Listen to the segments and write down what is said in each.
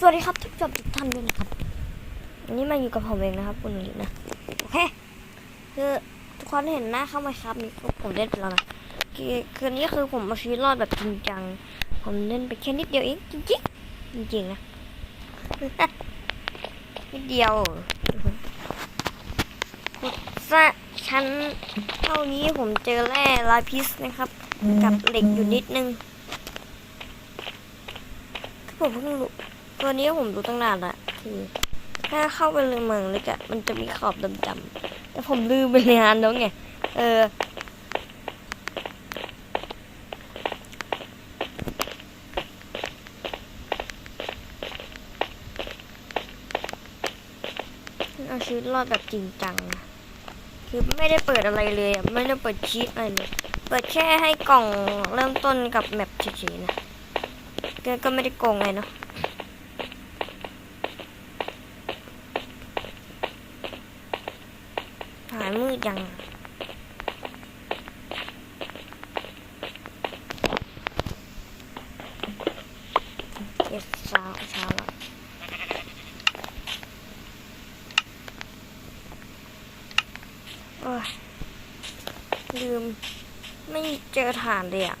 สวัสดีครับทุกท่านทุกท่านด้วยนะครับวันนี้มาอยู่กับผมเองนะครับ คุณนุ่ยนะโอเคคือทุกคนเห็นหน้าเข้ามาครับนี่ผมเล่นไปแล้วนะคือคืนนี้คือผมมาชีวิตรอดแบบจริงจังผมเล่นไปแค่นิดเดียวเองจริงๆจริงนะนิดเดียวขุดซะชั้นเท่านี้ผมเจอแร่ลายพิษนะครับ กับเหล็กอยู่นิดนึงผมเพิ่งรู้ ตัวนี้ผมรู้ตั้งนานละคือถ้าเข้าไปในเมืองเลยอะมันจะมีขอบดำๆแต่ผมลืมไปนานแล้วไงเออเอาชีวิตรอดแบบจริงจังนะคือไม่ได้เปิดอะไรเลยอะไม่ได้เปิดชีตอะไรเลย เปิดแค่ให้กล่องเริ่มต้นกับแมปเฉยๆนะก็ก็ไม่ได้โกงเลยเนาะ หา ยมืดยัง เย็ดเช้าเช้าแล้วโอ้ยลืม ไม่เจอฐานเลยอะ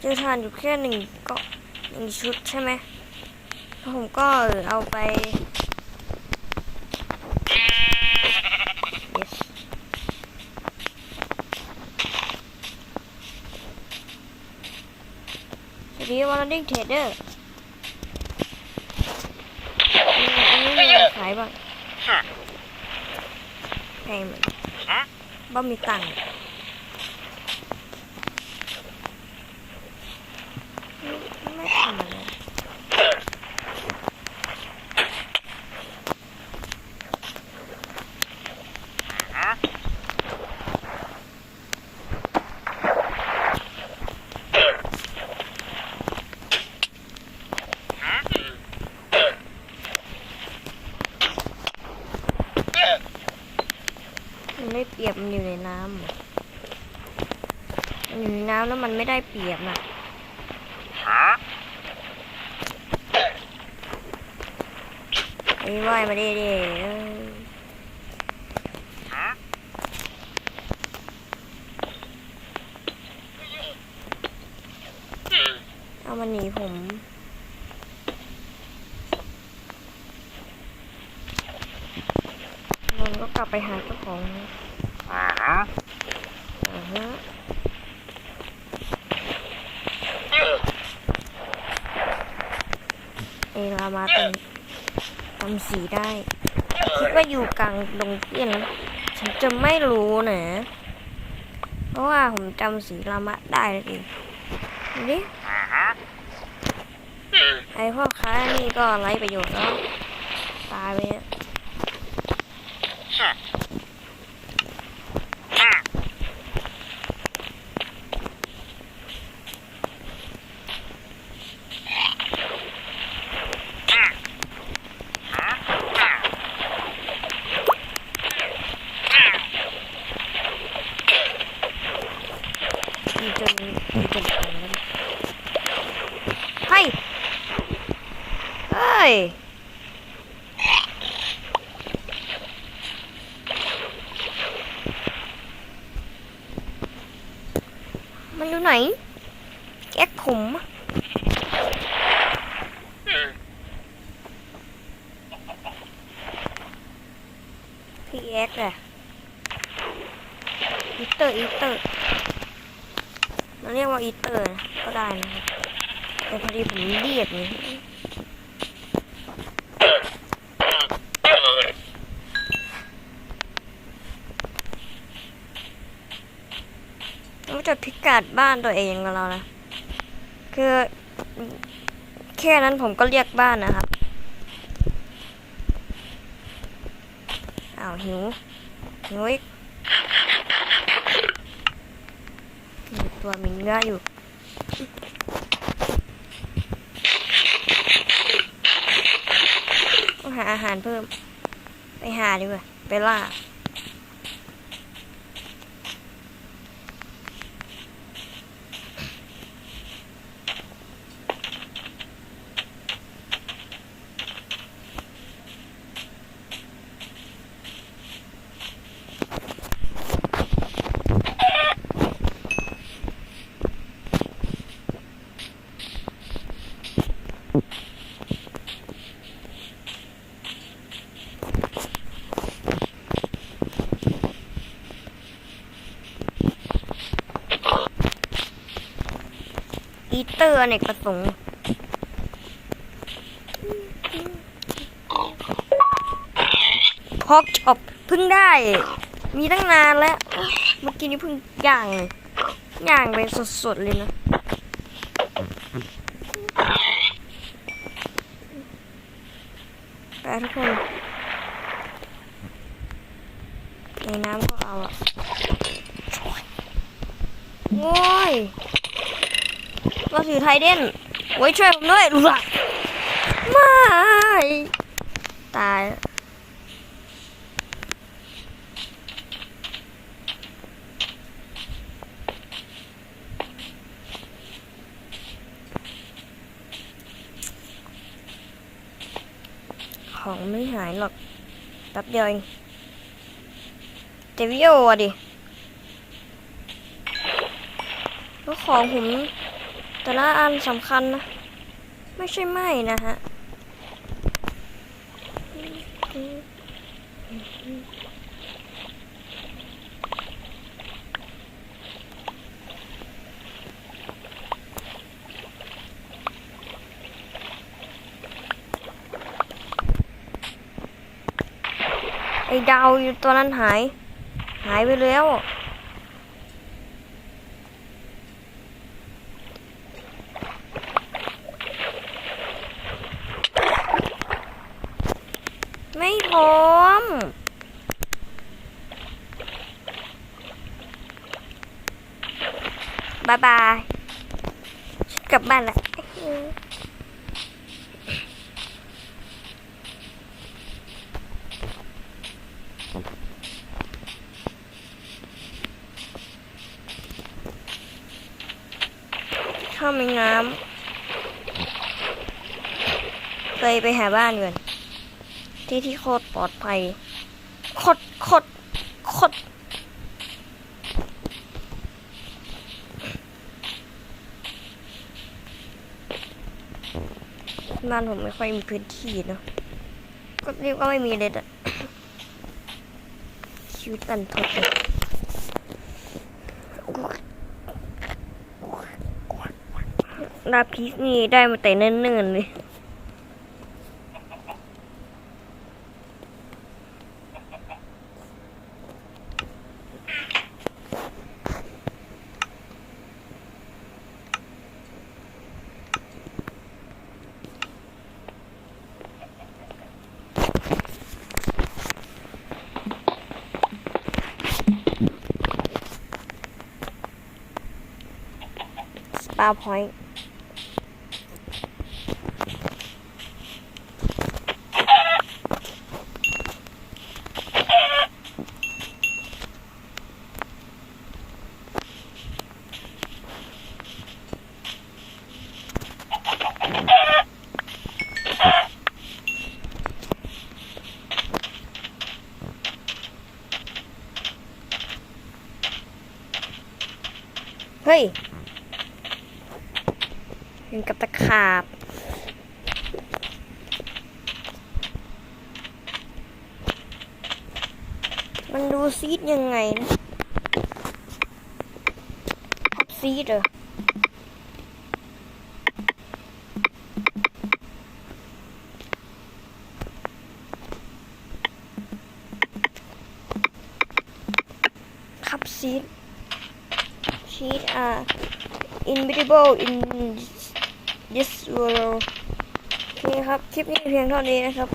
เจอฐานอยู่แค่หนึ่งก็หนึ่งชุดใช่ไหมแล้วผมก็เอาไป สวัสดีวันดิ้งเทรดเดอร์อันนี้มีอะไรขายบ้างแพงเหมือนบ้ามีตังค์ไม่ไม่ทำอะไรมันได้ เปรียบมันอยู่ในน้ำอะมันอยู่ในน้ำแล้วมันไม่ได้เปรียบน่ะไอ้ว่ายมาดิดิเอ้ยเอามันหนีผมมันก็กลับไปหาเจ้าของอ่าฮะามาตรงทำสีได้ คิดว่าอยู่กลางดงเตี้ยนฉันจะไม่รู้นะ เพราะว่าผมจำสีลามะได้เลยดิดูดิไอพ่อค้านี่ก็ไร้ประโยชน์แล้วตายไปเนี่ย มีจนมีจนตายแล้วนะ เฮ้ยเฮ้ยมันอยู่ไหนแก๊กผมอะพี่แอ๊กอะอีเตอร์อีเตอร์ เราเรียกว่าอีเตอร์ก็ได้นะครับแต่พอดีผมเรียกนี่ต้องจดพิกัดบ้านตัวเองกับเรานะคือแค่นั้นผมก็เรียกบ้านนะครับอ้าวหิวหิวอีกมี ตัวมีเนื้ออยู่ต้องหาอาหารเพิ่ม ไปหาดีกว่าไปล่า เตอร์อเนกประสงค์พอกช็อปเพิ่งได้ มีตั้งนานแล้ว เมื่อกี้นี้เพิ่งย่างย่างไปสดๆเลยนะไปทุกคนในน้ำพวกเราอะโว้ย เราถือไทเดนไว้ช่วยผมด้วยหลักไม่ตายของไม่หายหรอกแป๊บเดียวเองเจวิโออะดิแล้วของผม แต่ละอันสำคัญนะ ไม่ใช่ไม่นะฮะไอ้ดาวอยู่ตัวนั้นหาย หายไปแล้ว ไม่พร้อม บายบายกลับบ้านละเข้าไม่น้ำเลยไปหาบ้านก่อนที่ที่โคตรปลอดภัยโคตรโคตรโคตร บ้านผมไม่ค่อยมีพื้นที่เนาะก็เรียกว่าไม่มีเลยอะชีวิตตันทดเลยลาพีสนี่ได้มาแต่เนิ่นๆเลย สปาพอยต์ เฮ้ยเห็นกับตะขาบ มันดูซีดยังไงนะทับซีดเหรอคับซีดชีตอ่า invisible in this world โอเคครับ คลิปนี้เพียงเท่านี้นะครับ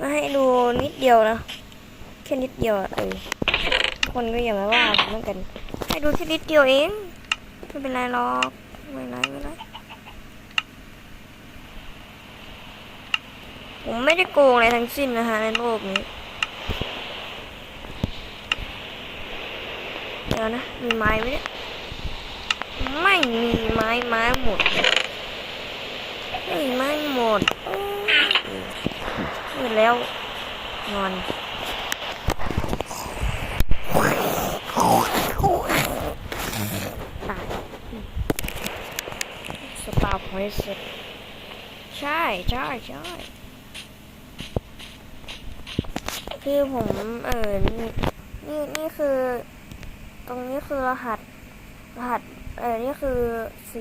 มาให้ดูนิดเดียวนะ แค่นิดเดียวเออคนก็อย่ามาว่าเหมือนกัน ให้ดูแค่นิดเดียวเอง ไม่เป็นไรหรอก ไม่เป็นไรไม่เป็นไรผมไม่ได้โกงอะไรทั้งสิ้นนะคะในโลกนี้ เดี๋ยวนะ มีไม้ไหมเนี่ย ไม่มีไม้ไม้หมด เฮ้ยไม้หมดอ้ยนี่แล้ว นอนตายสตาพอยต์เสร็จใช่ใช่ใช่คือผมเออนี่นี่นี่คือ ตรงนี้คือรหัส รหัส เออนี่คือซี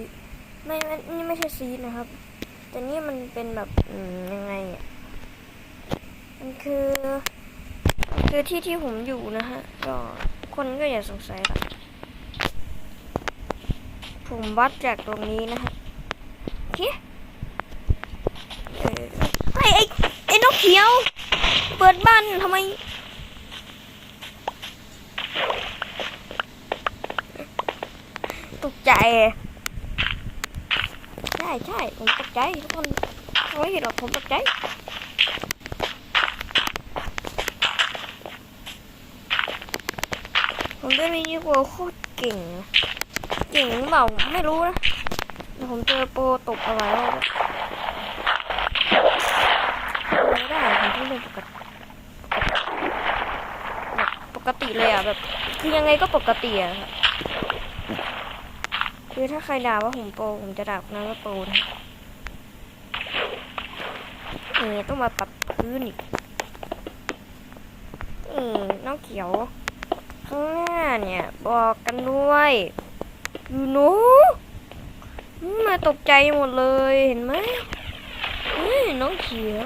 ไม่ไม่นี่ไม่ใช่ซีนะครับ แต่นี่มันเป็นแบบยังไงอะมันคือคือที่ที่ผมอยู่นะฮะ ก็คนก็อย่าสงสัยละผมวัดจากตรงนี้นะฮะเคเออไอ้ไอ้ไอ้นกเขียว เปิดบ้านทำไมตกใจ ใช่ใช่ผมตกใจทุกคนไม่เห็นหรอกผมตกใจผมได้มินิโกโคตรเก่ง เก่งหรือเปล่าไม่รู้นะแต่ผมเจอโปรตกอะไรแล้วแบบไม่ได้ผมเพิ่เป็นปกติปกติเลยอะแบบ คือยังไงก็ปกติอะ คือถ้าใครด่าว่าผมโปรผมจะด่าคนนั้นว่าโปรนะเออต้องมาปรับพื้นอีกเออน้องเขียวข้างหน้าเนี่ย บอกกันด้วยอยู่หนูอืมาตกใจหมดเลยเห็นไหมเฮ้ยน้องเขียว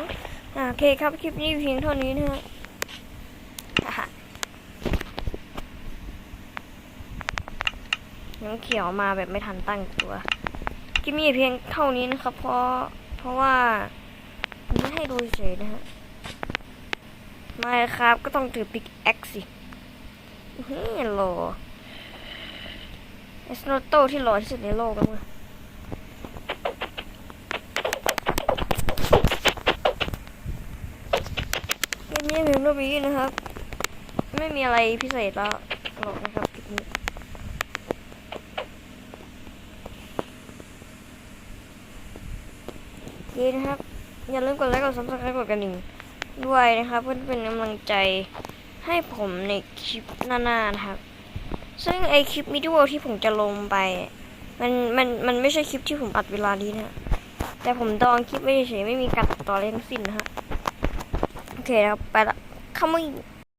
โอเคครับ คลิปนี้เพียงเท่านี้นะฮะฮ่าฮ่า น้องเขียวมาแบบไม่ทันตั้งตัวคลิปนี้เพียงเท่านี้นะครับ เพราะเพราะว่าไม่ให้ดูเฉยๆนะฮะไม่ครับก็ต้องถือปิกแอคสิเฮ้ยหล่อเอสโนโตที่หล่อที่สุดในโลกแล้วมั้งเกมนี้เพียงเท่านี้นะครับ ไม่มีอะไรพิเศษแล้วหรอกนะครับคลิปนี้ โอเคนะครับ อย่าลืมกดไลค์กดซับสไครต์กดกระดิ่งด้วยนะครับเพื่อเป็นกำลังใจให้ผมในคลิปหน้าๆนะครับ ซึ่งไอคลิปวิดีโอที่ผมจะลงไป มันมันมันไม่ใช่คลิปที่ผมอัดเวลานี้นะแต่ผมดองคลิปไม่เฉยไม่มีการตัดต่ออะไรทั้งสิ้นนะฮะโอเคนะครับไปละขโมย